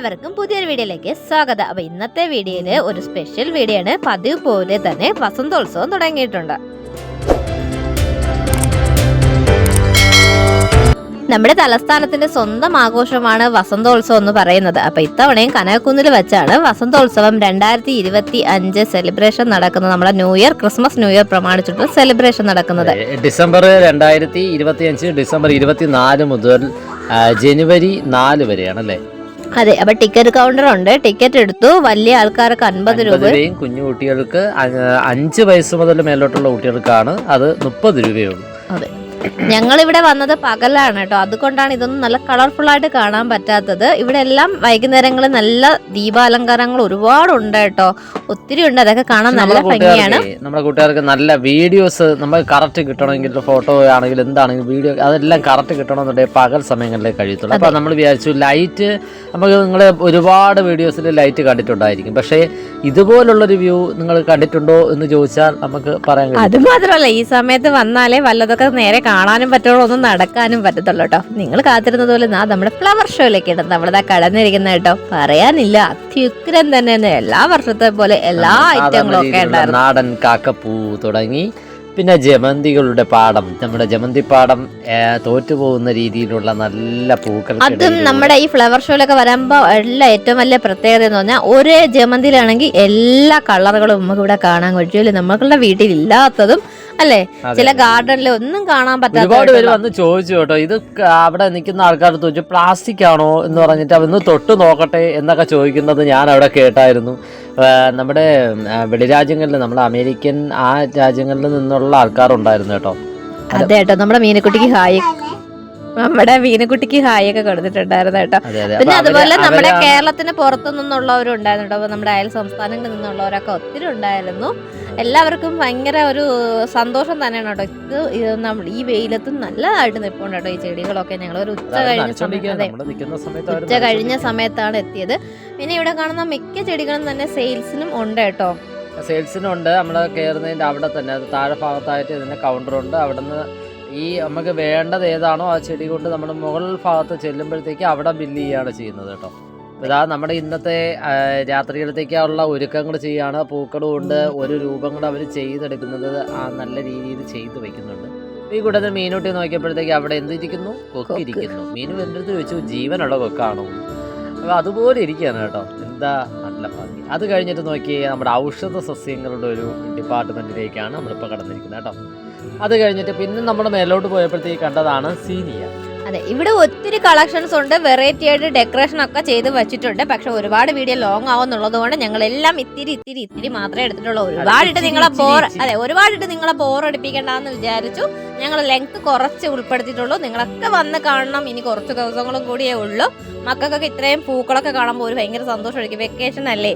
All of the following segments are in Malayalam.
എല്ലാവർക്കും പുതിയൊരു വീഡിയോയിലേക്ക് സ്വാഗതം. അപ്പോൾ ഇന്നത്തെ വീഡിയോയിൽ ഒരു സ്പെഷ്യൽ വീഡിയോ ആണ്. പതിവ് പോലെ തന്നെ വസന്തോത്സവം തുടങ്ങിയിട്ടുണ്ട്. നമ്മുടെ തലസ്ഥാനത്തിന്റെ സ്വന്തം ആഘോഷമാണ് വസന്തോത്സവം എന്ന് പറയുന്നത്. അപ്പൊ ഇത്തവണയും കനകക്കുന്നിൽ വെച്ചാണ് വസന്തോത്സവം രണ്ടായിരത്തി ഇരുപത്തി അഞ്ച് സെലിബ്രേഷൻ നടക്കുന്നത്. നമ്മുടെ new year Christmas new year പ്രമാണിച്ചിട്ടുള്ള celebration നടക്കുന്നത്. ഡിസംബർ രണ്ടായിരത്തി ഇരുപത്തി അഞ്ച് ഡിസംബർ ഇരുപത്തിനാല് മുതൽ ജനുവരി നാല് വരെയാണ് അല്ലേ? അതെ അപ്പൊ ടിക്കറ്റ് കൗണ്ടർ ഉണ്ട്. ടിക്കറ്റ് എടുത്തു. വലിയ ആൾക്കാർക്ക് അൻപത് രൂപ. രൂപയും കുഞ്ഞു കുട്ടികൾക്ക് അഞ്ച് വയസ്സ് മുതൽ മേലോട്ടുള്ള കുട്ടികൾക്കാണ് അത് മുപ്പത് രൂപയുള്ളൂ അതെ. ഞങ്ങൾ ഇവിടെ വന്നത് പകലാണ് കേട്ടോ അതുകൊണ്ടാണ് ഇതൊന്നും നല്ല കളർഫുൾ ആയിട്ട് കാണാൻ പറ്റാത്തത്. ഇവിടെ എല്ലാം വൈകുന്നേരങ്ങളിൽ നല്ല ദീപാലങ്കാരങ്ങൾ ഒരുപാട് ഉണ്ട് കേട്ടോ ഒത്തിരി ഉണ്ട്. അതൊക്കെ കാണാൻ നല്ല ഭംഗിയാണ്. നമ്മുടെ കൂട്ടുകാർക്ക് നല്ല വീഡിയോസ് നമ്മൾ കറക്റ്റ് കിട്ടണമെങ്കിൽ ഫോട്ടോ ആണെങ്കിലും എന്താണെങ്കിലും വീഡിയോ അതെല്ലാം കറക്റ്റ് കിട്ടണമെന്നുണ്ടെങ്കിൽ പകൽ സമയങ്ങളിലേ കഴിയത്തുള്ളൂ. അപ്പോൾ നമ്മൾ വിചാരിച്ചു ലൈറ്റ് നമുക്ക് നിങ്ങൾ ഒരുപാട് വീഡിയോസിൽ ലൈറ്റ് കണ്ടിട്ടുണ്ടായിരിക്കും. പക്ഷേ ഇതുപോലുള്ളൊരു വ്യൂ നിങ്ങൾ കണ്ടിട്ടുണ്ടോ എന്ന് ചോദിച്ചാൽ നമുക്ക് പറയാൻ അത് മാത്രമല്ല ഈ സമയത്ത് വന്നാലേ വല്ലതൊക്കെ നേരെ കാണാനും പറ്റുള്ളൂ ഒന്നും നടക്കാനും പറ്റത്തുള്ളൂ കേട്ടോ. നിങ്ങൾ കാത്തിരുന്നത് പോലെ നാ നമ്മുടെ ഫ്ലവർ ഷോയിലേക്ക് ഇടുന്നത് നമ്മളിതാ കടന്നിരിക്കുന്ന കേട്ടോ. പറയാനില്ല അത്യുഗ്രം തന്നെ എല്ലാ വർഷത്തെ പോലെ എല്ലാ ഐറ്റങ്ങളും ഒക്കെ ഉണ്ടായിരുന്നു. നാടൻ കാക്കപ്പൂ തുടങ്ങി. പിന്നെ ജമന്തികളുടെ പാടം. നമ്മുടെ ജമന്തി പാടം തോറ്റു പോകുന്ന രീതിയിലുള്ള നല്ല പൂക്കൾ അതും നമ്മുടെ ഈ ഫ്ലവർ ഷോയിലൊക്കെ വരുമ്പോൾ എല്ലാ ഏറ്റവും വലിയ പ്രത്യേകത എന്ന് പറഞ്ഞാൽ ഒരേ ജമന്തിയിലാണെങ്കിൽ എല്ലാ കളറുകളും നമുക്ക് ഇവിടെ കാണാൻ കഴിയും. നമ്മളുടെ വീട്ടിൽ ഇല്ലാത്തതും അല്ലേ? ചില ഗാർഡനിൽ ഒന്നും കാണാൻ ഒരുപാട് പേര് പറ്റാത്ത വന്ന് ചോദിച്ചു കേട്ടോ ഇത് അവിടെ നിൽക്കുന്ന ആൾക്കാർ ചോദിച്ചു പ്ലാസ്റ്റിക് ആണോ? എന്ന് പറഞ്ഞിട്ട് അവന്ന് തൊട്ട് നോക്കട്ടെ എന്നൊക്കെ ചോദിക്കുന്നത് ഞാൻ അവിടെ കേട്ടായിരുന്നു. നമ്മുടെ വെളി വെളിരാജ്യങ്ങളിൽ നമ്മുടെ അമേരിക്കൻ ആ രാജ്യങ്ങളിൽ നിന്നുള്ള ആൾക്കാരുണ്ടായിരുന്നു കേട്ടോ. അതെ കേട്ടോ നമ്മുടെ മീനക്കുട്ടിക്ക് ഹായ്. നമ്മുടെ മീനക്കുട്ടിക്ക് ഹായ് ഒക്കെ കൊടുത്തിട്ടുണ്ടായിരുന്നു കേട്ടോ. പിന്നെ അതുപോലെ നമ്മുടെ കേരളത്തിന് പുറത്തു നിന്നുള്ളവരും ഉണ്ടായിരുന്നു കേട്ടോ. നമ്മുടെ അയൽ സംസ്ഥാനങ്ങളിൽ നിന്നുള്ളവരൊക്കെ ഒത്തിരി ഉണ്ടായിരുന്നു. എല്ലാവർക്കും ഭയങ്കര ഒരു സന്തോഷം തന്നെയാണ് കേട്ടോ. ഇത് നമ്മൾ ഈ വെയിലത്തും നല്ലതായിട്ട് നിൽപ്പുണ്ട് കേട്ടോ ഈ ചെടികളൊക്കെ. ഞങ്ങൾ ഒരു ഉച്ച കഴിഞ്ഞ ഉച്ച കഴിഞ്ഞ സമയത്താണ് എത്തിയത്. പിന്നെ ഇവിടെ കാണുന്ന മിക്ക ചെടികളും തന്നെ സെയിൽസിനും ഉണ്ട് കേട്ടോ. സെയിൽസിനുണ്ട്. നമ്മൾ കയറുന്നതിന്റെ അവിടെ തന്നെ. താഴെ ഭാഗത്തായിട്ട് ഇതിന്റെ കൗണ്ടറുണ്ട് അവിടെ നിന്ന് ഈ നമുക്ക് വേണ്ടത് ഏതാണോ ആ ചെടി കൊണ്ട് നമ്മൾ മുകൾ ഭാഗത്ത് ചെല്ലുമ്പോഴത്തേക്ക് അവിടെ ബില്ല് ചെയ്യുകയാണ് ചെയ്യുന്നത് കേട്ടോ. ഇതാ നമ്മുടെ ഇന്നത്തെ രാത്രിയിലത്തേക്കുള്ള ഒരുക്കങ്ങൾ ചെയ്യാണ് പൂക്കളും കൊണ്ട് ഒരു രൂപം കൂടെ അവർ ചെയ്തെടുക്കുന്നത് ആ നല്ല രീതിയിൽ ചെയ്ത് വെക്കുന്നുണ്ട്. ഈ കൂട്ടത്തിൽ മീനൂട്ടി നോക്കിയപ്പോഴത്തേക്ക് അവിടെ എന്തിരിക്കുന്നു? കൊക്കിരിക്കുന്നു. മീനു എന്റെ അടുത്ത് ചോദിച്ചു ജീവനുള്ള കൊക്കാണോ? അപ്പോൾ അതുപോലെ ഇരിക്കുകയാണ് കേട്ടോ. എന്താ നല്ല ഭംഗി. അത് കഴിഞ്ഞിട്ട് നോക്കി നമ്മുടെ ഔഷധ സസ്യങ്ങളുടെ ഒരു ഡിപ്പാർട്ട്മെന്റിലേക്കാണ് നമ്മളിപ്പോൾ കടന്നിരിക്കുന്നത് കേട്ടോ. അത് കഴിഞ്ഞിട്ട് പിന്നെ നമ്മൾ മേലോട്ട് പോയപ്പോഴത്തേക്ക് കണ്ടതാണ് സീനിയ. അതെ ഇവിടെ ഒത്തിരി കളക്ഷൻസ് ഉണ്ട് വെറൈറ്റി ആയിട്ട് ഡെക്കറേഷൻ ഒക്കെ ചെയ്ത് വെച്ചിട്ടുണ്ട്. പക്ഷെ ഒരുപാട് വീഡിയോ ലോങ് ആവുന്നുള്ളത് കൊണ്ട് ഞങ്ങൾ എല്ലാം ഇത്തിരി ഇത്തിരി ഇത്തിരി മാത്രമേ എടുത്തിട്ടുള്ളൂ. ഒരുപാടിട്ട് നിങ്ങളെ ബോർ. അതെ ഒരുപാടിട്ട് നിങ്ങളെ ബോർ അടിപ്പിക്കണ്ടെന്ന് വിചാരിച്ചു. ഞങ്ങൾ ലെങ്ത് കുറച്ച് ഉൾപ്പെടുത്തിയിട്ടുള്ളൂ. നിങ്ങളൊക്കെ വന്ന് കാണണം. ഇനി കുറച്ച് ദിവസങ്ങളും കൂടിയേ ഉള്ളൂ. മക്കൾക്കൊക്കെ ഇത്രയും പൂക്കളൊക്കെ കാണുമ്പോൾ ഒരു ഭയങ്കര സന്തോഷമായിരിക്കും. വെക്കേഷൻ അല്ലേ?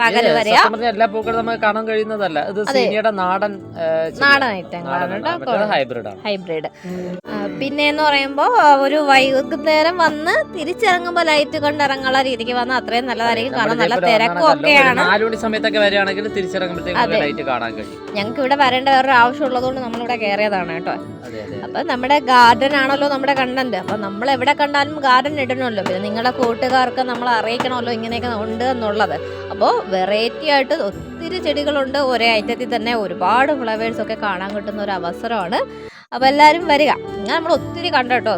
പകൽ പറഞ്ഞാൽ എല്ലാ പൂക്കളും നമുക്ക് കാണാൻ കഴിയുന്നതല്ല. ഇത് അതെ. സീനിയയുടെ നാടൻ കേട്ടോ ഹൈബ്രിഡ് ഹൈബ്രിഡ്. പിന്നെ എന്ന് പറയുമ്പോൾ ഒരു വൈകുന്നേരം വന്ന് തിരിച്ചിറങ്ങുമ്പോൾ ലൈറ്റ് കൊണ്ട് രീതിക്ക് വന്ന് അത്രയും നല്ലതായിരിക്കും. കാരണം നല്ല തിരക്കും ഒക്കെയാണ്. നാല് മണി സമയത്തൊക്കെ വരികയാണെങ്കിൽ തിരിച്ചിറങ്ങുമ്പോഴത്തേക്ക് ലൈറ്റ് കാണാൻ കഴിയും. ഞങ്ങൾക്ക് ഇവിടെ വരേണ്ട വേറൊരു ആവശ്യം ഉള്ളതുകൊണ്ട് നമ്മളിവിടെ കയറിയതാണ് കേട്ടോ. അപ്പൊ നമ്മുടെ ഗാർഡൻ ആണല്ലോ നമ്മുടെ കണ്ടന്റ് അപ്പൊ നമ്മൾ എവിടെ കണ്ടാലും ഗാർഡൻ ഇടണമല്ലോ. പിന്നെ നിങ്ങളുടെ കൂട്ടുകാർക്ക് നമ്മൾ അറിയിക്കണമല്ലോ ഇങ്ങനെയൊക്കെ ഉണ്ട് എന്നുള്ളത്. അപ്പോൾ വെറൈറ്റി ആയിട്ട് ഒത്തിരി ചെടികളുണ്ട്. ഒരേ ഐറ്റത്തിൽ തന്നെ ഒരുപാട് ഫ്ലവേഴ്സ് ഒക്കെ കാണാൻ കിട്ടുന്ന ഒരു അവസരമാണ്. അപ്പോൾ എല്ലാവരും വരിക. ഞാൻ നമ്മൾ ഒത്തിരി കണ്ടു കേട്ടോ.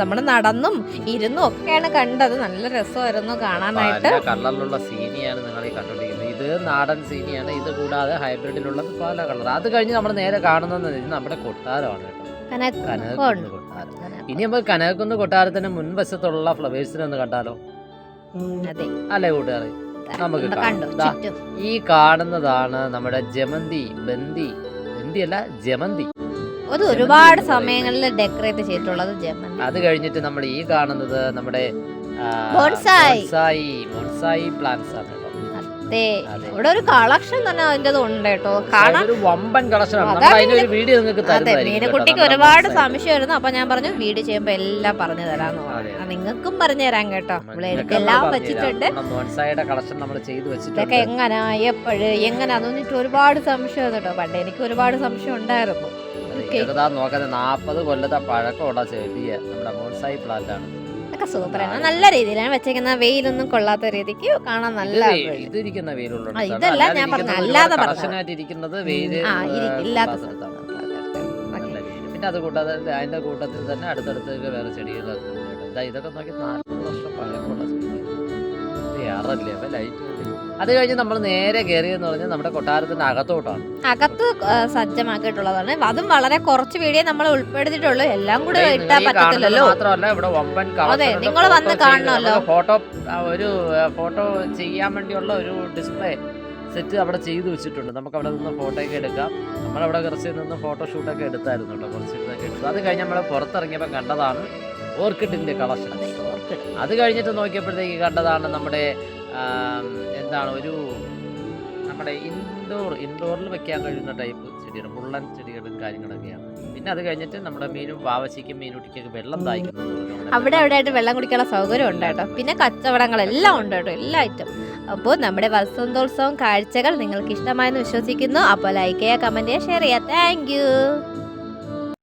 നമ്മൾ നടന്നും ഇരുന്നും ഒക്കെയാണ് കണ്ടത്. നല്ല രസമായിരുന്നു കാണാനായിട്ട്. കളറിലുള്ള സീനിയാണ് നിങ്ങൾ ഈ കണ്ടുകൊണ്ടിരിക്കുന്നത്. ഇത് നാടൻ സീനിയാണ്. ഇത് കൂടാതെ ഹൈബ്രിഡിലുള്ള പല കളർ. അത് കഴിഞ്ഞ് നമ്മൾ നേരെ കാണുന്നത് നമ്മുടെ കൊട്ടാരമാണ് കേട്ടോ. കനകക്കുന്ന് കൊട്ടാരം. ഇനി നമ്മൾ കനകക്കുന്ന് കൊട്ടാരത്തിന് മുൻവശത്തുള്ള ഫ്ലവേഴ്സിനെ ഒന്ന് കണ്ടാലോ അല്ലേ കൂട്ടുകാരെ? നമുക്ക് ഈ കാണുന്നതാണ് നമ്മുടെ ജമന്തി ബന്തി. ബന്തി അല്ല ജമന്തി. അത് ഒരുപാട് സമയങ്ങളിൽ ഡെക്കറേറ്റ് ചെയ്തിട്ടുള്ളത് ജമന്തി. അത് കഴിഞ്ഞിട്ട് നമ്മൾ ഈ കാണുന്നത് നമ്മുടെ ബോൺസായി. ബോൺസായി പ്ലാന്റ്സ് ആണ് അതെ. ഇവിടെ ഒരു കളക്ഷൻ തന്നെ അതിന്റെ ഉണ്ട് കേട്ടോ കാണാൻ വമ്പൻ കളക്ഷൻ വീഡിയോ നിങ്ങൾക്ക് അതെ മീനക്കുട്ടിക്ക് ഒരുപാട് സംശയമായിരുന്നു അപ്പൊ ഞാൻ പറഞ്ഞു വീഡിയോ ചെയ്യുമ്പോ എല്ലാം പറഞ്ഞു തരാന്ന്. പറഞ്ഞു. നിങ്ങൾക്കും പറഞ്ഞു തരാം കേട്ടോ. നമ്മൾ വെച്ചിട്ടുണ്ട്. എങ്ങനെ എപ്പോഴും ബോൺസായിയുടെ കളക്ഷൻ നമ്മൾ ചെയ്തു ഇതൊക്കെ എങ്ങനാ എപ്പോഴ് എങ്ങനാന്ന് പറഞ്ഞിട്ട് ഒരുപാട് സംശയം കേട്ടോ. പണ്ട് എനിക്ക് ഒരുപാട് സംശയം ഉണ്ടായിരുന്നു. ദാ നോക്കാതെ നാൽപ്പത് കൊല്ലത്തെ പഴക്കമുള്ള ചെടിയ നമ്മുടെ ബോൺസായി പ്ലാന്റ് ആണ് ഒക്കെ സൂപ്പറാണ് നല്ല രീതിയിലാണ് വെച്ചേക്കുന്ന വെയിലൊന്നും കൊള്ളാത്ത രീതിക്ക് കാണാൻ നല്ല ഇതിരിക്കുന്ന വെയിലുള്ള ഇതല്ല ഞാൻ പറഞ്ഞ അല്ലാതെ പറഞ്ഞത്. വെയിൽ ഇല്ലാത്ത. പിന്നെ അത് കൂടാതെ അതിന്റെ കൂട്ടത്തിൽ തന്നെ അടുത്തടുത്ത് വേറെ ചെടികളൊക്കെ ഇതൊക്കെ നോക്കി നാല് വർഷം പഴക്കമുള്ള വേറെ ലെവലായിട്ട് അത് കഴിഞ്ഞ് നമ്മൾ നേരെ കയറിയെന്ന് പറഞ്ഞാൽ നമ്മുടെ കൊട്ടാരത്തിന്റെ അകത്തോട്ടാണ്. അകത്ത് സജ്ജമാക്കിയിട്ടുള്ളതാണ്. അതും വളരെ കുറച്ച് വീഡിയോ നമ്മൾ ഉൾപ്പെടുത്തിയിട്ടുള്ളൂ. എല്ലാം കൂടെ ഇട്ടാ പറ്റത്തില്ലല്ലോ. മാത്രമല്ല ഇവിടെ വമ്പൻ അതെ, നിങ്ങൾ വന്ന് കാണണമല്ലോ. ഫോട്ടോ ഒരു ഫോട്ടോ ചെയ്യാൻ വേണ്ടിയുള്ള ഒരു ഡിസ്പ്ലേ സെറ്റ് അവിടെ ചെയ്തു വെച്ചിട്ടുണ്ട്. നമുക്ക് അവിടെ നിന്ന് ഫോട്ടോ ഒക്കെ എടുക്കാം. നമ്മളവിടെ കുറച്ച് നിന്ന് ഫോട്ടോ ഷൂട്ടൊക്കെ എടുത്തായിരുന്നു കേട്ടോ കുറച്ച് ഇതൊക്കെ എടുത്തു. അത് കഴിഞ്ഞ് നമ്മൾ പുറത്തിറങ്ങിയപ്പോൾ കണ്ടതാണ് ഓർക്കിഡിന്റെ കളക്ഷൻ അതെ, കഴിഞ്ഞിട്ട് നോക്കിയപ്പോഴത്തേക്ക് കണ്ടതാണ് നമ്മുടെ എന്താണ് ഒരു നമ്മുടെ ഇൻഡോർ ഇൻഡോറിൽ വെക്കാൻ കഴിയുന്ന ടൈപ്പ് ചെടികൾ മുള്ളൻ ചെടികളും കാര്യങ്ങളൊക്കെയാണ്. പിന്നെ അത് കഴിഞ്ഞിട്ട് നമ്മുടെ മീനും വാവശിക്കും മീനുട്ടിക്കൊക്കെ വെള്ളം ദാഹിക്കുന്നു അവിടെ അവിടെ ആയിട്ട് വെള്ളം കുടിക്കാനുള്ള സൗകര്യം ഉണ്ട് കേട്ടോ. പിന്നെ കച്ചവടങ്ങളെല്ലാം ഉണ്ട് കേട്ടോ എല്ലാ ഐറ്റം അപ്പോൾ നമ്മുടെ വസന്തോത്സവം കാഴ്ചകൾ നിങ്ങൾക്ക് ഇഷ്ടമായെന്ന് വിശ്വസിക്കുന്നു. അപ്പോൾ ലൈക്ക് ചെയ്യുക കമന്റ് ചെയ്യുക ഷെയർ ചെയ്യുക. താങ്ക്